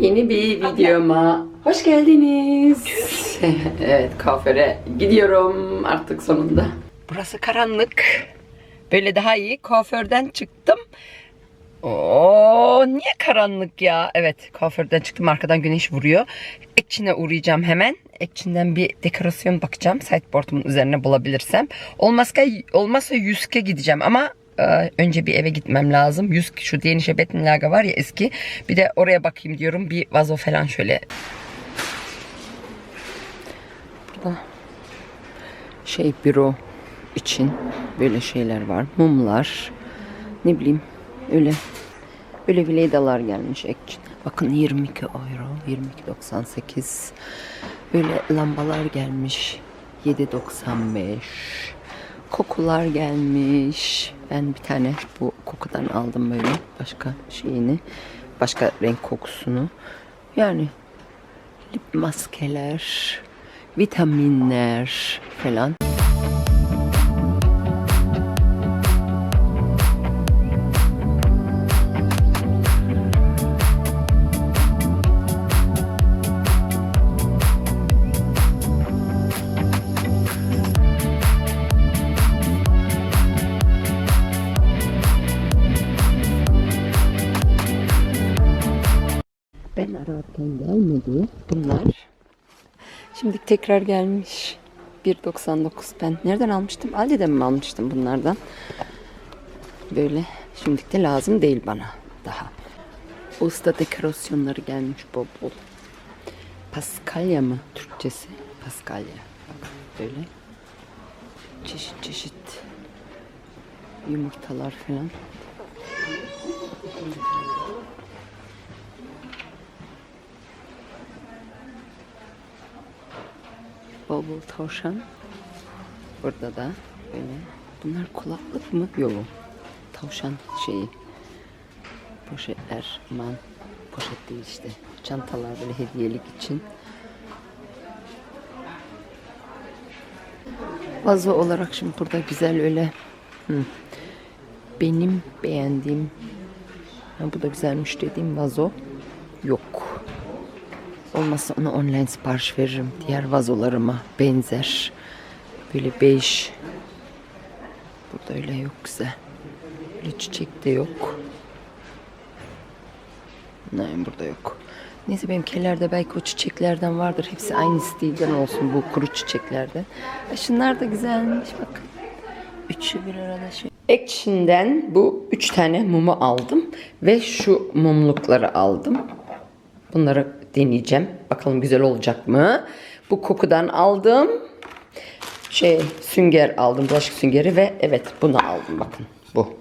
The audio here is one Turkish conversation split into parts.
Yeni bir videoma hoş geldiniz. evet kuaföre gidiyorum artık sonunda. Burası karanlık. Böyle daha iyi. Kuaförden çıktım. Oo niye karanlık ya? Evet kuaförden çıktım arkadan güneş vuruyor. Ekçin'e uğrayacağım hemen. Ekçin'den bir dekorasyon bakacağım. Sideboard'umun üzerine bulabilirsem. Olmazsa, olmazsa Yüzke gideceğim ama önce bir eve gitmem lazım. Yüzk şu Danish Bettenlager var ya eski. Bir de oraya bakayım diyorum. Bir vazo falan şöyle. Burada şey büro için böyle şeyler var. Mumlar. Ne bileyim öyle öyle vilaydalar gelmiş Ekçin. Bakın 22 euro, 22.98. Böyle lambalar gelmiş. 7.95. Kokular gelmiş. Ben bir tane bu kokudan aldım böyle başka şeyini. Başka renk kokusunu. Yani lip maskeler, vitaminler falan. Bunlar. Şimdi tekrar gelmiş. 1.99 ben nereden almıştım? Aldi'den mi almıştım bunlardan? Böyle şimdilik de lazım değil bana daha. Usta dekorasyonları gelmiş bol bol. Paskalya mı Türkçesi? Paskalya. Bak böyle. Çeşit çeşit yumurtalar falan. Bol bol tavşan. Burada da böyle. Bunlar kulaklık mı? Yok. Tavşan şeyi. Poşetler. Aman poşet değil işte. Çantalar böyle hediyelik için. Vazo olarak şimdi burada güzel öyle hı, benim beğendiğim ha, bu da güzelmiş dediğim vazo. Olmazsa onu online sipariş veririm. Diğer vazolarıma benzer. Böyle bej. Burada öyle yok güzel. Böyle çiçek de yok. Nein burada yok. Neyse benim kellerde belki o çiçeklerden vardır. Hepsi aynı stilden olsun bu kuru çiçeklerden. E şunlar da güzelmiş bakın. Üçü bir arada şey. Action'den bu üç tane mumu aldım. Ve şu mumlukları aldım. Bunları deneyeceğim. Bakalım güzel olacak mı? Bu kokudan aldım. Şey sünger aldım. Bulaşık süngeri ve evet bunu aldım bakın. Bu.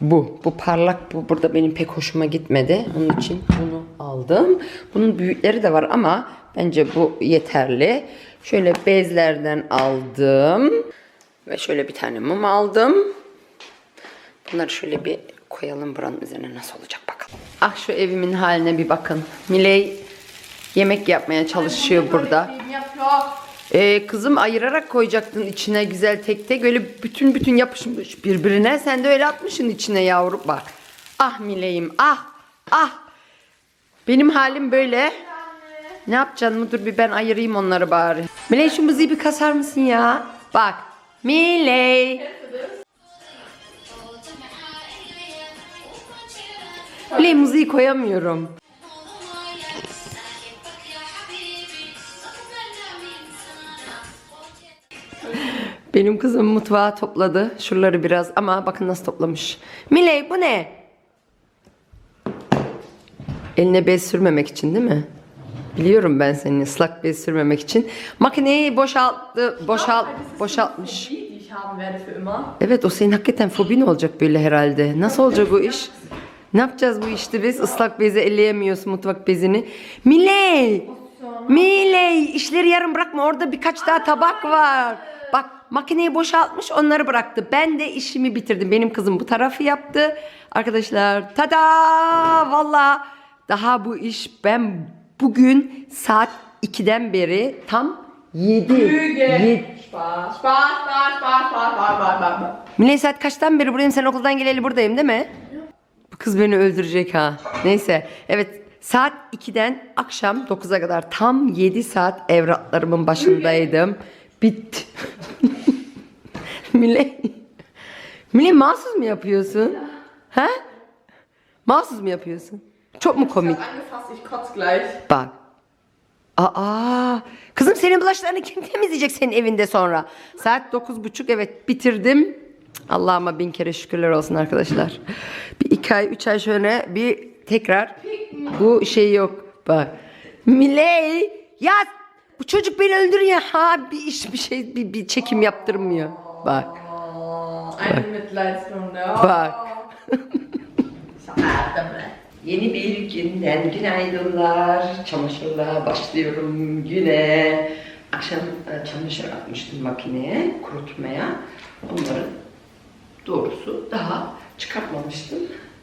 Bu. Bu parlak bu. Burada benim pek hoşuma gitmedi. Onun için bunu aldım. Bunun büyükleri de var ama bence bu yeterli. Şöyle bezlerden aldım. Ve şöyle bir tane mum aldım. Bunları şöyle bir koyalım buranın üzerine nasıl olacak bakalım. Ah şu evimin haline bir bakın. Miley yemek yapmaya çalışıyor burada. Ee, kızım ayırarak koyacaktın içine güzel tek tek. Öyle bütün bütün yapışmış birbirine. Sen de öyle atmışsın içine yavrum. Bak. Ah Miley'im ah ah. Benim halim böyle. Ne yapacaksın mı? Dur bir ben ayırayım onları bari. Miley şu müziği bir kasar mısın ya? Bak. Miley. Miley müziği koyamıyorum. Benim kızım mutfağı topladı. Şuraları biraz ama bakın nasıl toplamış. Miley bu ne? Eline bez sürmemek için değil mi? Biliyorum ben senin ıslak bez sürmemek için. Makineyi boşalttı, boşalt, boşaltmış. Evet o senin hakikaten fobin olacak böyle herhalde. Nasıl olacak bu iş? Ne yapacağız bu işte biz? Islak bezi elleyemiyorsun mutfak bezini. Miley! Miley! işleri yarım bırakma orada birkaç daha tabak var. Bak makineyi boşaltmış onları bıraktı. Ben de işimi bitirdim. Benim kızım bu tarafı yaptı. Arkadaşlar tada! Valla daha bu iş ben bugün saat 2'den beri tam 7. Lüge. Spaß, Spaß, Spaß, Spaß, Spaß, Spaß, Spaß. Miley saat kaçtan beri buradayım? Sen okuldan geleli buradayım değil mi? Kız beni öldürecek ha. Neyse. Evet Saat 2'den akşam 9'a kadar tam 7 saat evraklarımın başındaydım. Bitti. Mile. Mile mahsus mu yapıyorsun? He? Mahsus mu yapıyorsun? Çok mu komik? Bak. Aa, kızım senin bulaşlarını kim temizleyecek senin evinde sonra? Saat dokuz buçuk evet bitirdim. Allah'ıma bin kere şükürler olsun arkadaşlar. Bir iki ay, üç ay şöyle bir tekrar bu şey yok. Bak. Miley ya bu çocuk beni öldürüyor ha bir iş bir şey bir, bir çekim yaptırmıyor. Bak bak. Yeni bir günden günaydınlar. Çamaşırla başlıyorum güne. Akşam e, çamaşır atmıştım makineye kurutmaya. Onları doğrusu daha çıkartmamıştım.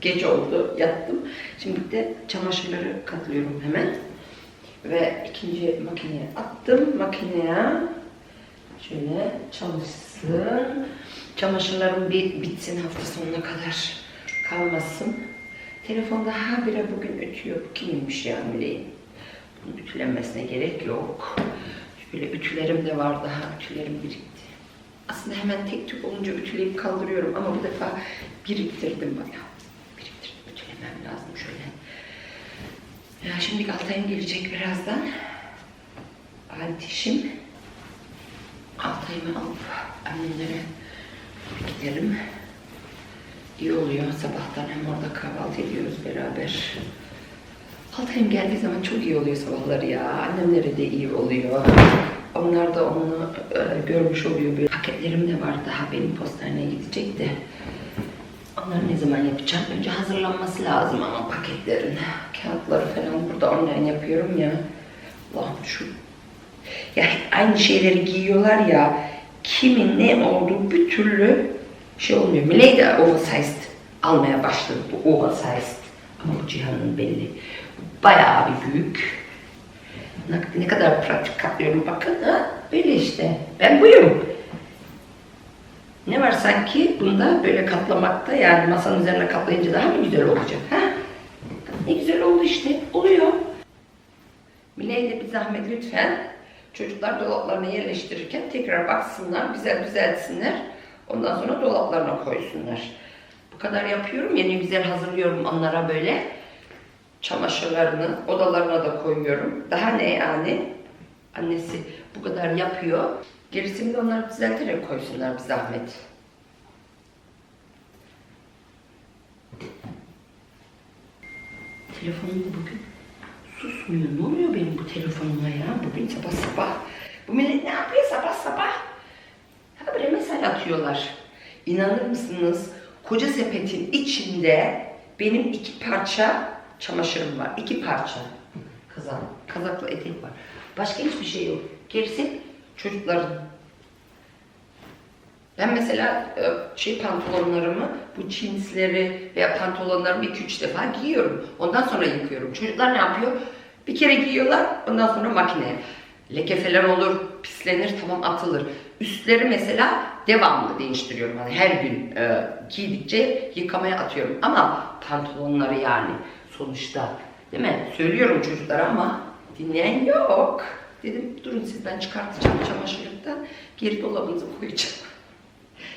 Gece oldu yattım. Şimdi de çamaşırları katlıyorum hemen. Ve ikinci makineye attım. Makineye şöyle çalışsın. Çamaşırlarım bir bitsin hafta sonuna kadar kalmasın. Telefonda ha bire bugün ötüyor. Bu kimmiş ya Müleğin? Bunun ütülenmesine gerek yok. Şöyle ütülerim de var daha. Ütülerim birikti. Aslında hemen tek tük olunca ütüleyip kaldırıyorum ama bu defa biriktirdim bayağı. Biriktirdim. Ütülemem lazım şöyle. Ya şimdi Altay'ım gelecek birazdan. Altişim. Altay'ımı alıp annemlere gidelim. İyi oluyor. Sabahtan hem orada kahvaltı ediyoruz beraber. Altay'ım geldiği zaman çok iyi oluyor sabahları ya. Annemlere de iyi oluyor. Onlar da onu e, görmüş oluyor. Böyle paketlerim de var daha benim postaneye gidecek de. Onları ne zaman yapacağım? Önce hazırlanması lazım ama paketlerin. Kağıtları falan burada online yapıyorum ya. Allah'ım şu ya aynı şeyleri giyiyorlar ya. Kimin ne olduğu bir türlü şey olmuyor. Miley de oversized almaya başladı. Bu oversized. Ama bu Cihan'ın belli. Bayağı bir büyük. Ne kadar pratik katlıyorum bakın. Ha? Böyle işte. Ben buyum. Ne var sanki bunda böyle katlamakta yani masanın üzerine katlayınca daha mı güzel olacak? Ha? Ne güzel oldu işte. Oluyor. Miley bir zahmet lütfen çocuklar dolaplarına yerleştirirken tekrar baksınlar, güzel düzeltsinler. Ondan sonra dolaplarına koysunlar. Bu kadar yapıyorum. Yeni güzel hazırlıyorum onlara böyle. Çamaşırlarını odalarına da koyuyorum. Daha ne yani? Annesi bu kadar yapıyor. Gerisini de onları düzelterek koysunlar bir zahmet. Telefonum bugün susmuyor. Ne oluyor benim bu telefonuma ya? Bugün sabah sabah. Bu millet ne yapıyor sabah sabah? Habire mesaj atıyorlar. İnanır mısınız? Koca sepetin içinde benim iki parça çamaşırım var. İki parça. Kazak. Kazakla etek var. Başka hiçbir şey yok. Gerisi çocukların. Ben mesela e, şey pantolonlarımı, bu jeansleri veya pantolonlarımı 2-3 defa giyiyorum. Ondan sonra yıkıyorum. Çocuklar ne yapıyor? Bir kere giyiyorlar, ondan sonra makineye. Leke falan olur, pislenir, tamam atılır. Üstleri mesela devamlı değiştiriyorum. Hani her gün e, giydikçe yıkamaya atıyorum. Ama pantolonları yani sonuçta değil mi? Söylüyorum çocuklara ama dinleyen yok. Dedim durun siz ben çıkartacağım çamaşırlıktan geri dolabınıza koyacağım.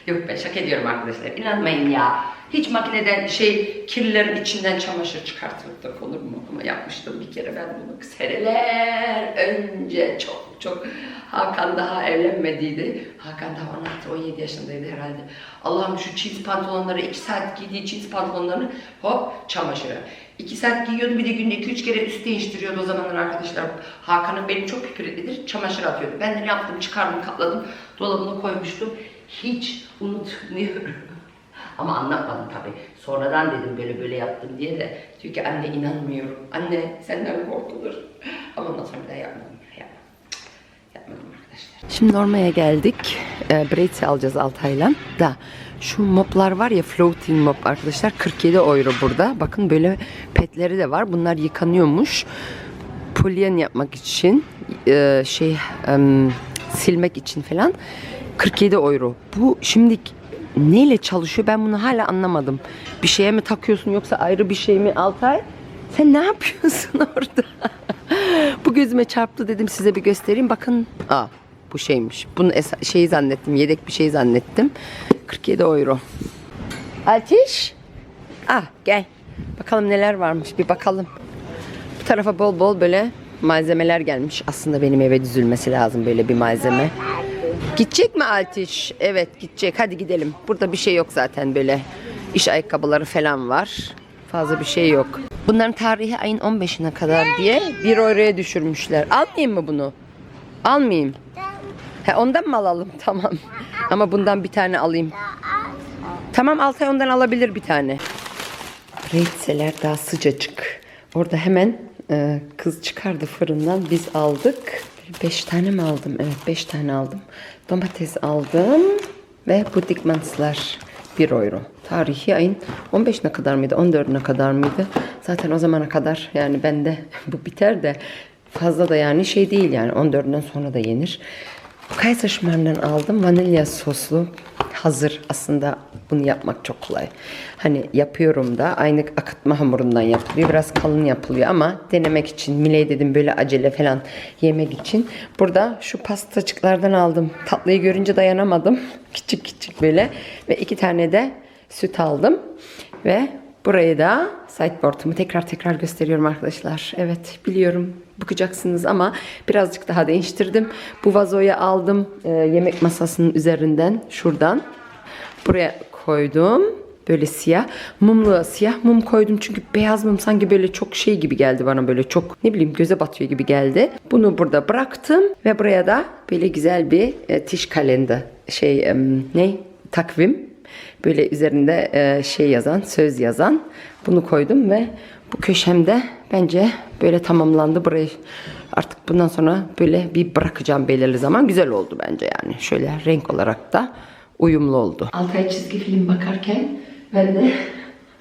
Yok ben şaka ediyorum arkadaşlar. İnanmayın ya. Hiç makineden şey kirlilerin içinden çamaşır çıkartılıp da mu? Ama yapmıştım bir kere ben bunu seneler önce çok çok Hakan daha evlenmediydi. Hakan daha 16-17 yaşındaydı herhalde. Allah'ım şu jeans pantolonları 2 saat giydiği jeans pantolonlarını hop çamaşıra. 2 saat giyiyordu bir de günde 2-3 kere üst değiştiriyordu o zamanlar arkadaşlar. Hakan'ın benim çok pipirlidir çamaşır atıyordu. Ben de ne yaptım çıkardım katladım dolabına koymuştum. Hiç unutmuyorum. Ama anlatmadım tabii. Sonradan dedim böyle böyle yaptım diye de. Diyor ki anne inanmıyorum. Anne senden korkulur. Ama ondan sonra bir daha yapmadım. Arkadaşlar. Şimdi Norma'ya geldik. E, Braids'i alacağız Altay'la. Da şu moplar var ya floating mop arkadaşlar 47 euro burada. Bakın böyle petleri de var. Bunlar yıkanıyormuş. Polyen yapmak için e, şey em, silmek için falan 47 euro. Bu şimdi neyle çalışıyor ben bunu hala anlamadım. Bir şeye mi takıyorsun yoksa ayrı bir şey mi Altay? Sen ne yapıyorsun orada? bu gözüme çarptı dedim size bir göstereyim. Bakın. Aa bu şeymiş. Bunu şeyi zannettim. Yedek bir şey zannettim. 47 euro. Altiş. Ah gel. Bakalım neler varmış bir bakalım. Bu tarafa bol bol böyle malzemeler gelmiş. Aslında benim eve düzülmesi lazım böyle bir malzeme. Gidecek mi Altiş? Evet gidecek. Hadi gidelim. Burada bir şey yok zaten böyle. iş ayakkabıları falan var. Fazla bir şey yok. Bunların tarihi ayın 15'ine kadar diye 1 euroya düşürmüşler. Almayayım mı bunu? Almayayım. He, ondan mı alalım? Tamam. Ama bundan bir tane alayım. Tamam Altay ondan alabilir bir tane. Reçeler daha sıcacık. Orada hemen e, kız çıkardı fırından. Biz aldık. Beş tane mi aldım? Evet beş tane aldım. Domates aldım. Ve bu dikmanslar 1 euro. Tarihi ayın 15'ine kadar mıydı? 14'üne kadar mıydı? Zaten o zamana kadar yani bende bu biter de fazla da yani şey değil yani 14'ünden sonra da yenir. Kaiserschmarrn'dan aldım. Vanilya soslu. Hazır. Aslında bunu yapmak çok kolay. Hani yapıyorum da aynı akıtma hamurundan yapılıyor. Biraz kalın yapılıyor ama denemek için Miley dedim böyle acele falan yemek için. Burada şu pastacıklardan aldım. Tatlıyı görünce dayanamadım. Küçük küçük böyle. Ve iki tane de süt aldım. Ve burayı da sideboard'umu tekrar tekrar gösteriyorum arkadaşlar. Evet biliyorum bakacaksınız ama birazcık daha değiştirdim. Bu vazoyu aldım e, yemek masasının üzerinden şuradan. Buraya koydum. Böyle siyah. Mumlu siyah mum koydum çünkü beyaz mum sanki böyle çok şey gibi geldi bana böyle çok ne bileyim göze batıyor gibi geldi. Bunu burada bıraktım ve buraya da böyle güzel bir e, tiş kalender şey em, ne takvim böyle üzerinde e, şey yazan, söz yazan bunu koydum ve bu köşemde bence böyle tamamlandı. Burayı artık bundan sonra böyle bir bırakacağım belirli zaman. Güzel oldu bence yani. Şöyle renk olarak da uyumlu oldu. Altay çizgi film bakarken ben de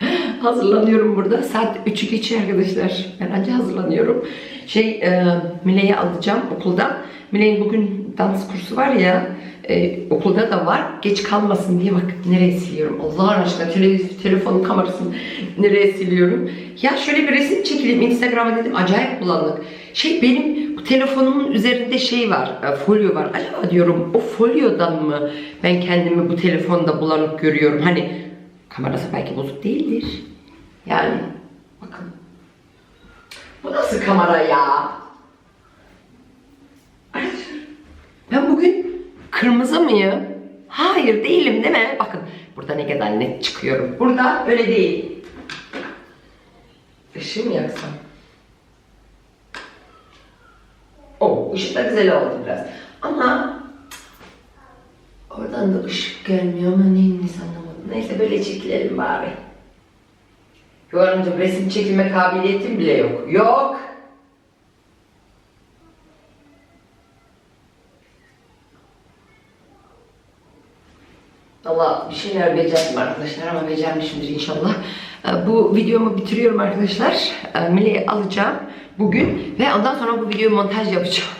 hazırlanıyorum burada. Saat 3'ü geçiyor arkadaşlar. Ben anca hazırlanıyorum. Şey e, Mile'yi alacağım okuldan. Mile'nin bugün dans kursu var ya e, okulda da var. Geç kalmasın diye bak nereye siliyorum. Allah aşkına tele, telefonun kamerasını nereye siliyorum. Ya şöyle bir resim çekeyim Instagram'a dedim acayip bulanık. Şey benim telefonumun üzerinde şey var, e, folyo var. Acaba diyorum o folyodan mı ben kendimi bu telefonda bulanık görüyorum? Hani kamerası belki bozuk değildir. Yani bakın. Bu nasıl kamera ya? Ben bugün kırmızı mıyım? Hayır değilim değil mi? Bakın burada ne kadar net çıkıyorum. Burada öyle değil. Işığı mı yaksam? O ışık da güzel oldu biraz. Ama oradan da ışık gelmiyor ama neyiniz anlamadım. Neyse böyle çekilelim bari. Yorumcum resim çekilme kabiliyetim bile yok. Yok. Şeyler becerdim arkadaşlar ama becermişimdir inşallah. Ee, Bu videomu bitiriyorum arkadaşlar. Ee, Mile'yi alacağım bugün ve ondan sonra bu videoyu montaj yapacağım.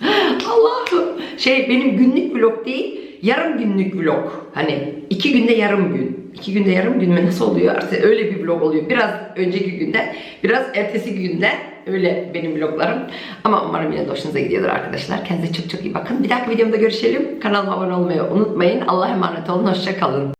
Allah'ım. Şey benim günlük vlog değil, yarım günlük vlog. Hani iki günde yarım gün. İki günde yarım gün mü nasıl oluyor? Artık öyle bir vlog oluyor. Biraz önceki günde, biraz ertesi günde öyle benim vloglarım. Ama umarım yine de hoşunuza gidiyordur arkadaşlar. Kendinize çok çok iyi bakın. Bir dahaki videomda görüşelim. Kanalıma abone olmayı unutmayın. Allah'a emanet olun. Hoşça kalın.